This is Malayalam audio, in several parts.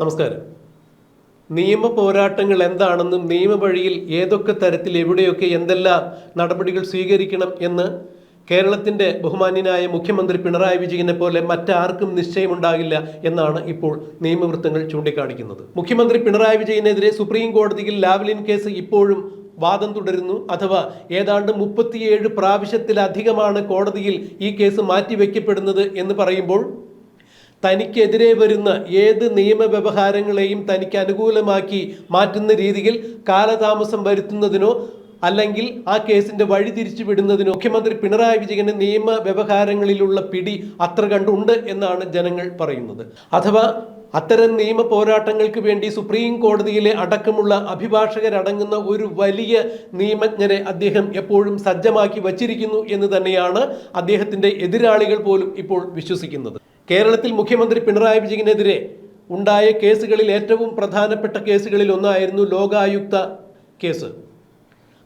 നമസ്കാരം. നിയമ പോരാട്ടങ്ങൾ എന്താണെന്നും നിയമവഴിയിൽ ഏതൊക്കെ തരത്തിൽ എവിടെയൊക്കെ എന്തെല്ലാം നടപടികൾ സ്വീകരിക്കണം എന്ന് കേരളത്തിന്റെ ബഹുമാന്യനായ മുഖ്യമന്ത്രി പിണറായി വിജയനെ പോലെ മറ്റാർക്കും നിശ്ചയമുണ്ടാകില്ല എന്നാണ് ഇപ്പോൾ നിയമവൃത്തങ്ങൾ ചൂണ്ടിക്കാണിക്കുന്നത്. മുഖ്യമന്ത്രി പിണറായി വിജയനെതിരെ സുപ്രീം കോടതിയിൽ ലാവ്ലിൻ കേസ് ഇപ്പോഴും വാദം തുടരുന്നു. അഥവാ ഏതാണ്ട് മുപ്പത്തിയേഴ് പ്രാവശ്യത്തിലധികമാണ് കോടതിയിൽ ഈ കേസ് മാറ്റിവെക്കപ്പെടുന്നത് എന്ന് പറയുമ്പോൾ തനിക്കെതിരെ വരുന്ന ഏത് നിയമവ്യവഹാരങ്ങളെയും തനിക്ക് അനുകൂലമാക്കി മാറ്റുന്ന രീതിയിൽ കാലതാമസം വരുത്തുന്നതിനോ അല്ലെങ്കിൽ ആ കേസിന്റെ വഴി തിരിച്ചു വിടുന്നതിനോ മുഖ്യമന്ത്രി പിണറായി വിജയന് നിയമ വ്യവഹാരങ്ങളിലുള്ള പിടി അത്ര കണ്ടുണ്ട് എന്നാണ് ജനങ്ങൾ പറയുന്നത്. അഥവാ അത്തരം നിയമ പോരാട്ടങ്ങൾക്ക് വേണ്ടി സുപ്രീം കോടതിയിലെ അടക്കമുള്ള അഭിഭാഷകരടങ്ങുന്ന ഒരു വലിയ നിയമജ്ഞരെ അദ്ദേഹം എപ്പോഴും സജ്ജമാക്കി വച്ചിരിക്കുന്നു എന്ന് തന്നെയാണ് അദ്ദേഹത്തിന്റെ എതിരാളികൾ പോലും ഇപ്പോൾ വിശ്വസിക്കുന്നത്. കേരളത്തിൽ മുഖ്യമന്ത്രി പിണറായി വിജയനെതിരെ ഉണ്ടായ കേസുകളിൽ ഏറ്റവും പ്രധാനപ്പെട്ട കേസുകളിൽ ഒന്നായിരുന്നു ലോകായുക്ത കേസ്.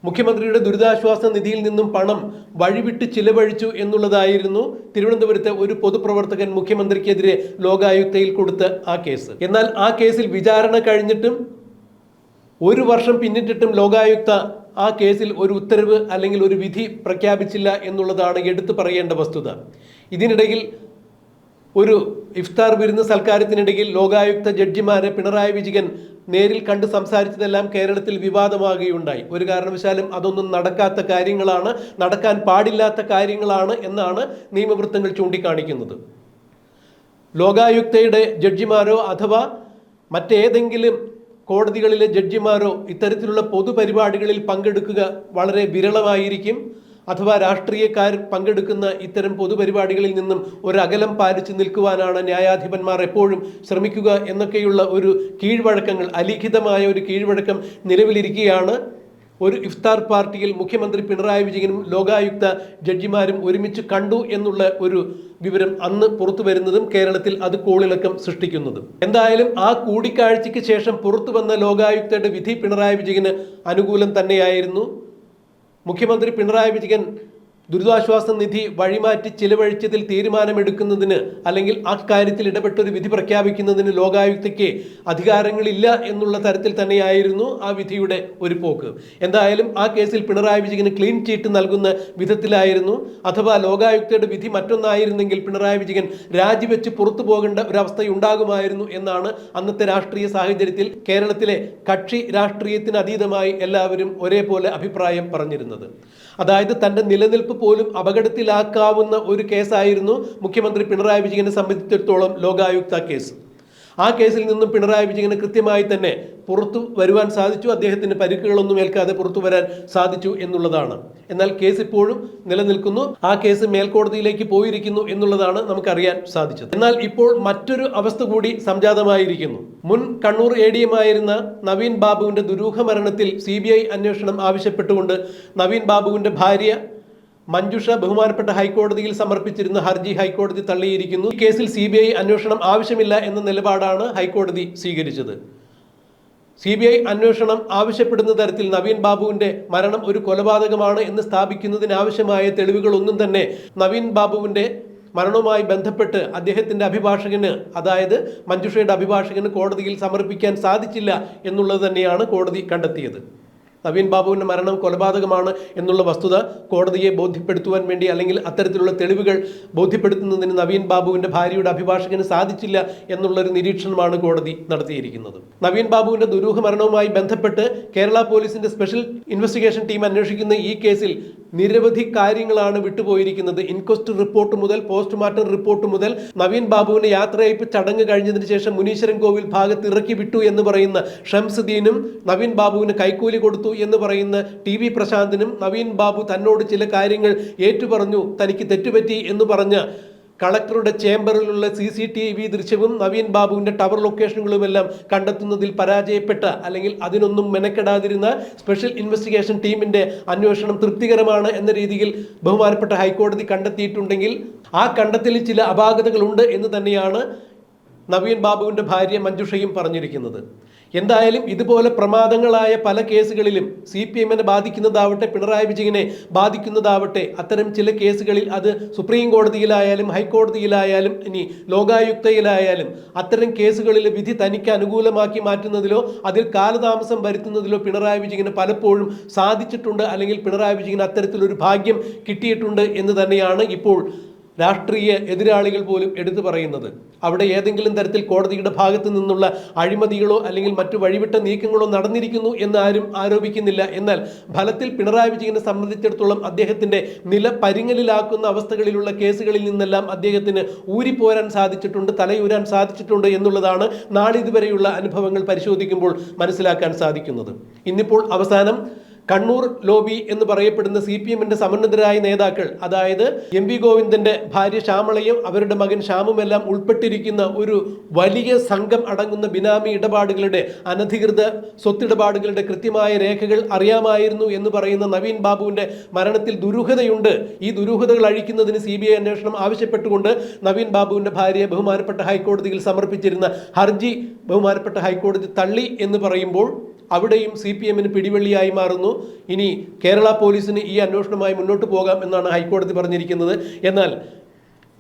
മുഖ്യമന്ത്രിയുടെ ദുരിതാശ്വാസ നിധിയിൽ നിന്നും പണം വഴിവിട്ട് ചിലവഴിച്ചു എന്നുള്ളതായിരുന്നു തിരുവനന്തപുരത്തെ ഒരു പൊതുപ്രവർത്തകൻ മുഖ്യമന്ത്രിക്കെതിരെ ലോകായുക്തയിൽ കൊടുത്ത ആ കേസ്. എന്നാൽ ആ കേസിൽ വിചാരണ കഴിഞ്ഞിട്ടും ഒരു വർഷം പിന്നിട്ടിട്ടും ലോകായുക്ത ആ കേസിൽ ഒരു ഉത്തരവ് അല്ലെങ്കിൽ ഒരു വിധി പ്രഖ്യാപിച്ചില്ല എന്നുള്ളതാണ് എടുത്തു പറയേണ്ട വസ്തുത. ഇതിനിടയിൽ ഒരു ഇഫ്താർ വിരുന്ന് സൽക്കാരത്തിനിടയിൽ ലോകായുക്ത ജഡ്ജിമാരെ പിണറായി വിജയൻ നേരിൽ കണ്ട് സംസാരിച്ചതെല്ലാം കേരളത്തിൽ വിവാദമാകുകയുണ്ടായി. ഒരു കാരണവശാലും അതൊന്നും നടക്കാത്ത കാര്യങ്ങളാണ് നടക്കാൻ പാടില്ലാത്ത കാര്യങ്ങളാണ് എന്നാണ് നിയമവൃത്തങ്ങൾ ചൂണ്ടിക്കാണിക്കുന്നത്. ലോകായുക്തയുടെ ജഡ്ജിമാരോ അഥവാ മറ്റേതെങ്കിലും കോടതികളിലെ ജഡ്ജിമാരോ ഇത്തരത്തിലുള്ള പൊതുപരിപാടികളിൽ പങ്കെടുക്കുക വളരെ വിരളമായിരിക്കും. അഥവാ രാഷ്ട്രീയക്കാർ പങ്കെടുക്കുന്ന ഇത്തരം പൊതുപരിപാടികളിൽ നിന്നും ഒരകലം പാലിച്ചു നിൽക്കുവാനാണ് ന്യായാധിപന്മാർ എപ്പോഴും ശ്രമിക്കുക എന്നൊക്കെയുള്ള ഒരു കീഴ്വഴക്കങ്ങൾ അലിഖിതമായ ഒരു കീഴ്വഴക്കം നിലവിലിരിക്കുകയാണ് ഒരു ഇഫ്താർ പാർട്ടിയിൽ മുഖ്യമന്ത്രി പിണറായി വിജയനും ലോകായുക്ത ജഡ്ജിമാരും ഒരുമിച്ച് കണ്ടു എന്നുള്ള ഒരു വിവരം അന്ന് പുറത്തു വരുന്നതും കേരളത്തിൽ അത് കോളിളക്കം സൃഷ്ടിക്കുന്നതും. എന്തായാലും ആ കൂടിക്കാഴ്ചയ്ക്ക് ശേഷം പുറത്തു വന്ന ലോകായുക്തയുടെ വിധി പിണറായി വിജയന് അനുകൂലം തന്നെയായിരുന്നു. മുഖ്യമന്ത്രി പിണറായി വിജയൻ ദുരിതാശ്വാസ നിധി വഴിമാറ്റി ചിലവഴിച്ചതിൽ തീരുമാനമെടുക്കുന്നതിന് അല്ലെങ്കിൽ ആ കാര്യത്തിൽ ഇടപെട്ടൊരു വിധി പ്രഖ്യാപിക്കുന്നതിന് ലോകായുക്തയ്ക്ക് അധികാരങ്ങളില്ല എന്നുള്ള തരത്തിൽ തന്നെയായിരുന്നു ആ വിധിയുടെ ഒരു പോക്ക്. എന്തായാലും ആ കേസിൽ പിണറായി വിജയന് ക്ലീൻ ചീറ്റ് നൽകുന്ന വിധത്തിലായിരുന്നു. അഥവാ ലോകായുക്തയുടെ വിധി മറ്റൊന്നായിരുന്നെങ്കിൽ പിണറായി വിജയൻ രാജിവെച്ച് പുറത്തു പോകേണ്ട ഒരവസ്ഥ ഉണ്ടാകുമായിരുന്നു എന്നാണ് അന്നത്തെ രാഷ്ട്രീയ സാഹചര്യത്തിൽ കേരളത്തിലെ കക്ഷി രാഷ്ട്രീയത്തിന് അതീതമായി എല്ലാവരും ഒരേപോലെ അഭിപ്രായം പറഞ്ഞിരുന്നത്. അതായത് തന്റെ നിലനിൽപ്പ് പോലും അപകടത്തിലാക്കാവുന്ന ഒരു കേസായിരുന്നു മുഖ്യമന്ത്രി പിണറായി വിജയനെ സംബന്ധിച്ചിടത്തോളം ലോകായുക്ത കേസ്. ആ കേസിൽ നിന്നും പിണറായി വിജയന് കൃത്യമായി തന്നെ പുറത്തു വരുവാൻ സാധിച്ചു. അദ്ദേഹത്തിന് പരിക്കുകളൊന്നും ഏൽക്കാതെ പുറത്തു വരാൻ സാധിച്ചു എന്നുള്ളതാണ്. എന്നാൽ കേസ് ഇപ്പോഴും നിലനിൽക്കുന്നു. ആ കേസ് മേൽക്കോടതിയിലേക്ക് പോയിരിക്കുന്നു എന്നുള്ളതാണ് നമുക്കറിയാൻ സാധിച്ചത്. എന്നാൽ ഇപ്പോൾ മറ്റൊരു അവസ്ഥ കൂടി സംജാതമായിരിക്കുന്നു. മുൻ കണ്ണൂർ എ ഡി ആയിരുന്ന നവീൻ ബാബുവിന്റെ ദുരൂഹ മരണത്തിൽ സി ബി ഐ അന്വേഷണം ആവശ്യപ്പെട്ടുകൊണ്ട് നവീൻ ബാബുവിന്റെ ഭാര്യ മഞ്ജുഷ ബഹുമാനപ്പെട്ട ഹൈക്കോടതിയിൽ സമർപ്പിച്ചിരുന്ന ഹർജി ഹൈക്കോടതി തള്ളിയിരിക്കുന്നു. ഈ കേസിൽ സി ബി ഐ അന്വേഷണം ആവശ്യമില്ല എന്ന നിലപാടാണ് ഹൈക്കോടതി സ്വീകരിച്ചത്. സി ബി ഐ അന്വേഷണം ആവശ്യപ്പെടുന്ന തരത്തിൽ നവീൻ ബാബുവിന്റെ മരണം ഒരു കൊലപാതകമാണ് എന്ന് സ്ഥാപിക്കുന്നതിനാവശ്യമായ തെളിവുകളൊന്നും തന്നെ നവീൻ ബാബുവിന്റെ മരണവുമായി ബന്ധപ്പെട്ട് അദ്ദേഹത്തിന്റെ അഭിഭാഷകന് അതായത് മഞ്ജുഷയുടെ അഭിഭാഷകന് കോടതിയിൽ സമർപ്പിക്കാൻ സാധിച്ചില്ല എന്നുള്ളത് തന്നെയാണ് കോടതി കണ്ടെത്തിയത്. നവീൻ ബാബുവിന്റെ മരണം കൊലപാതകമാണ് എന്നുള്ള വസ്തുത കോടതിയെ ബോധ്യപ്പെടുത്തുവാൻ വേണ്ടി അല്ലെങ്കിൽ അത്തരത്തിലുള്ള തെളിവുകൾ ബോധ്യപ്പെടുത്തുന്നതിന് നവീൻ ബാബുവിന്റെ ഭാര്യയുടെ അഭിഭാഷകന് സാധിച്ചില്ല എന്നുള്ളൊരു നിരീക്ഷണമാണ് കോടതി നടത്തിയിരിക്കുന്നത്. നവീൻ ബാബുവിന്റെ ദുരൂഹ മരണവുമായി ബന്ധപ്പെട്ട് കേരള പോലീസിന്റെ സ്പെഷ്യൽ ഇൻവെസ്റ്റിഗേഷൻ ടീം അന്വേഷിക്കുന്ന ഈ കേസിൽ നിരവധി കാര്യങ്ങളാണ് വിട്ടുപോയിരിക്കുന്നത്. ഇൻക്വസ്റ്റ് റിപ്പോർട്ട് മുതൽ പോസ്റ്റ്മോർട്ടം റിപ്പോർട്ട് മുതൽ നവീൻ ബാബുവിന്റെ യാത്രയയപ്പ് ചടങ്ങ് കഴിഞ്ഞതിന് ശേഷം മുനീശ്വരൻ കോവിൽ ഭാഗത്ത് ഇറക്കി വിട്ടു എന്ന് പറയുന്ന ഷംസുദ്ദീനും നവീൻ ബാബുവിന് കൈക്കൂലി കൊടുത്തു എന്ന് പറയുന്ന ടി വി പ്രശാന്തിനും നവീൻ ബാബു തന്നോട് ചില കാര്യങ്ങൾ ഏറ്റുപറഞ്ഞു തനിക്ക് തെറ്റുപറ്റി എന്ന് പറഞ്ഞ കളക്ടറുടെ ചേംബറിലുള്ള സി സി ടി വി ദൃശ്യവും നവീൻ ബാബുവിന്റെ ടവർ ലൊക്കേഷനുകളുമെല്ലാം കണ്ടെത്തുന്നതിൽ പരാജയപ്പെട്ട അല്ലെങ്കിൽ അതിനൊന്നും മെനക്കെടാതിരുന്ന സ്പെഷ്യൽ ഇൻവെസ്റ്റിഗേഷൻ ടീമിന്റെ അന്വേഷണം തൃപ്തികരമാണ് എന്ന രീതിയിൽ ബഹുമാനപ്പെട്ട ഹൈക്കോടതി കണ്ടെത്തിയിട്ടുണ്ടെങ്കിൽ ആ കണ്ടെത്തലിൽ ചില അപാകതകളുണ്ട് എന്ന് തന്നെയാണ് നവീൻ ബാബുവിന്റെ ഭാര്യ മഞ്ജുഷയും പറഞ്ഞിരിക്കുന്നത്. എന്തായാലും ഇതുപോലെ പ്രമാദങ്ങളായ പല കേസുകളിലും സി പി എമ്മിനെ ബാധിക്കുന്നതാവട്ടെ പിണറായി വിജയനെ ബാധിക്കുന്നതാവട്ടെ അത്തരം ചില കേസുകളിൽ അത് സുപ്രീം കോടതിയിലായാലും ഹൈക്കോടതിയിലായാലും ഇനി ലോകായുക്തയിലായാലും അത്തരം കേസുകളിൽ വിധി തനിക്ക് അനുകൂലമാക്കി മാറ്റുന്നതിലോ അതിൽ കാലതാമസം വരുത്തുന്നതിലോ പിണറായി വിജയന് പലപ്പോഴും സാധിച്ചിട്ടുണ്ട് അല്ലെങ്കിൽ പിണറായി വിജയന് അത്തരത്തിലൊരു ഭാഗ്യം കിട്ടിയിട്ടുണ്ട് എന്ന് തന്നെയാണ് ഇപ്പോൾ രാഷ്ട്രീയ എതിരാളികൾ പോലും എടുത്തു പറയുന്നത്. അവിടെ ഏതെങ്കിലും തരത്തിൽ കോടതിയുടെ ഭാഗത്തു നിന്നുള്ള അഴിമതികളോ അല്ലെങ്കിൽ മറ്റു വഴിവിട്ട നീക്കങ്ങളോ നടന്നിരിക്കുന്നു എന്ന് ആരും ആരോപിക്കുന്നില്ല. എന്നാൽ ഫലത്തിൽ പിണറായി വിജയനെ സംബന്ധിച്ചിടത്തോളം അദ്ദേഹത്തിന്റെ നില പരിങ്ങലിലാക്കുന്ന അവസ്ഥകളിലുള്ള കേസുകളിൽ നിന്നെല്ലാം അദ്ദേഹത്തിന് ഊരിപ്പോരാൻ സാധിച്ചിട്ടുണ്ട് തലയൂരാൻ സാധിച്ചിട്ടുണ്ട് എന്നുള്ളതാണ് നാളിതുവരെയുള്ള അനുഭവങ്ങൾ പരിശോധിക്കുമ്പോൾ മനസ്സിലാക്കാൻ സാധിക്കുന്നത്. ഇന്നിപ്പോൾ അവസാനം കണ്ണൂർ ലോബി എന്ന് പറയപ്പെടുന്ന സി പി എമ്മിന്റെ സമന്നതരായ നേതാക്കൾ അതായത് എം വി ഗോവിന്ദന്റെ ഭാര്യ ശ്യാമളയും അവരുടെ മകൻ ശ്യാമുമെല്ലാം ഉൾപ്പെട്ടിരിക്കുന്ന ഒരു വലിയ സംഘം അടങ്ങുന്ന ബിനാമി ഇടപാടുകളുടെ അനധികൃത സ്വത്തിടപാടുകളുടെ കൃത്യമായ രേഖകൾ അറിയാമായിരുന്നു എന്ന് പറയുന്ന നവീൻ ബാബുവിന്റെ മരണത്തിൽ ദുരൂഹതയുണ്ട്. ഈ ദുരൂഹതകൾ അഴിക്കുന്നതിന് സി ബി ഐ അന്വേഷണം ആവശ്യപ്പെട്ടുകൊണ്ട് നവീൻ ബാബുവിന്റെ ഭാര്യയെ ബഹുമാനപ്പെട്ട ഹൈക്കോടതിയിൽ സമർപ്പിച്ചിരുന്ന ഹർജി ബഹുമാനപ്പെട്ട ഹൈക്കോടതി തള്ളി എന്ന് പറയുമ്പോൾ അവിടെയും സി പി എമ്മിന് പിടിവെള്ളിയായി മാറുന്നു. ഇനി കേരള പോലീസിന് ഈ അന്വേഷണവുമായി മുന്നോട്ട് പോകാം എന്നാണ് ഹൈക്കോടതി പറഞ്ഞിരിക്കുന്നത്. എന്നാൽ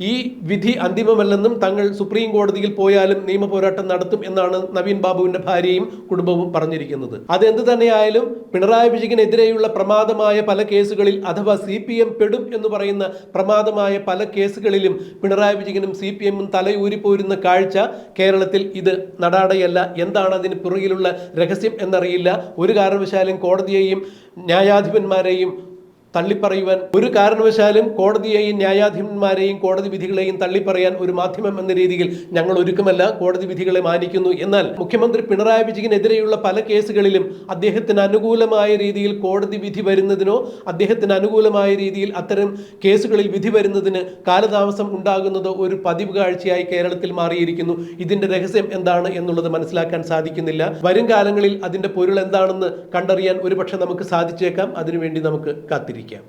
ഈ വിധി അന്തിമമല്ലെന്നും തങ്ങൾ സുപ്രീം കോടതിയിൽ പോയാലും നിയമ പോരാട്ടം നടത്തും എന്നാണ് നവീൻ ബാബുവിന്റെ ഭാര്യയും കുടുംബവും പറഞ്ഞിരിക്കുന്നത്. അതെന്ത് തന്നെയായാലും പിണറായി വിജയനെതിരെയുള്ള പ്രമാദമായ പല കേസുകളിൽ അഥവാ സി പി എം പെടും എന്ന് പറയുന്ന പ്രമാദമായ പല കേസുകളിലും പിണറായി വിജയനും സി പി എമ്മും തലയൂരിപ്പോരുന്ന കാഴ്ച കേരളത്തിൽ ഇത് നടാടയല്ല. എന്താണ് അതിന് പുറകിലുള്ള രഹസ്യം എന്നറിയില്ല. ഒരു കാരണവശാലും കോടതിയെയും ന്യായാധിപന്മാരെയും തള്ളിപ്പറയുവാൻ ഒരു കാരണവശാലും കോടതിയെയും ന്യായാധിപന്മാരെയും കോടതി വിധികളെയും തള്ളിപ്പറയാൻ ഒരു മാധ്യമം എന്ന രീതിയിൽ ഞങ്ങൾ ഒരുക്കമല്ല. കോടതി വിധികളെ മാനിക്കുന്നു. എന്നാൽ മുഖ്യമന്ത്രി പിണറായി വിജയനെതിരെയുള്ള പല കേസുകളിലും അദ്ദേഹത്തിന് അനുകൂലമായ രീതിയിൽ കോടതി വിധി വരുന്നതിനോ അദ്ദേഹത്തിന് അനുകൂലമായ രീതിയിൽ അത്തരം കേസുകളിൽ വിധി വരുന്നതിന് കാലതാമസം ഉണ്ടാകുന്നത് ഒരു പതിവ് കാഴ്ചയായി കേരളത്തിൽ മാറിയിരിക്കുന്നു. ഇതിന്റെ രഹസ്യം എന്താണ് എന്നുള്ളത് മനസ്സിലാക്കാൻ സാധിക്കുന്നില്ല. വരും കാലങ്ങളിൽ അതിന്റെ പൊരുൾ എന്താണെന്ന് കണ്ടറിയാൻ ഒരുപക്ഷെ നമുക്ക് സാധിച്ചേക്കാം. അതിനുവേണ്ടി നമുക്ക് കാത്തിരിക്കാം. ആയിരിക്കാം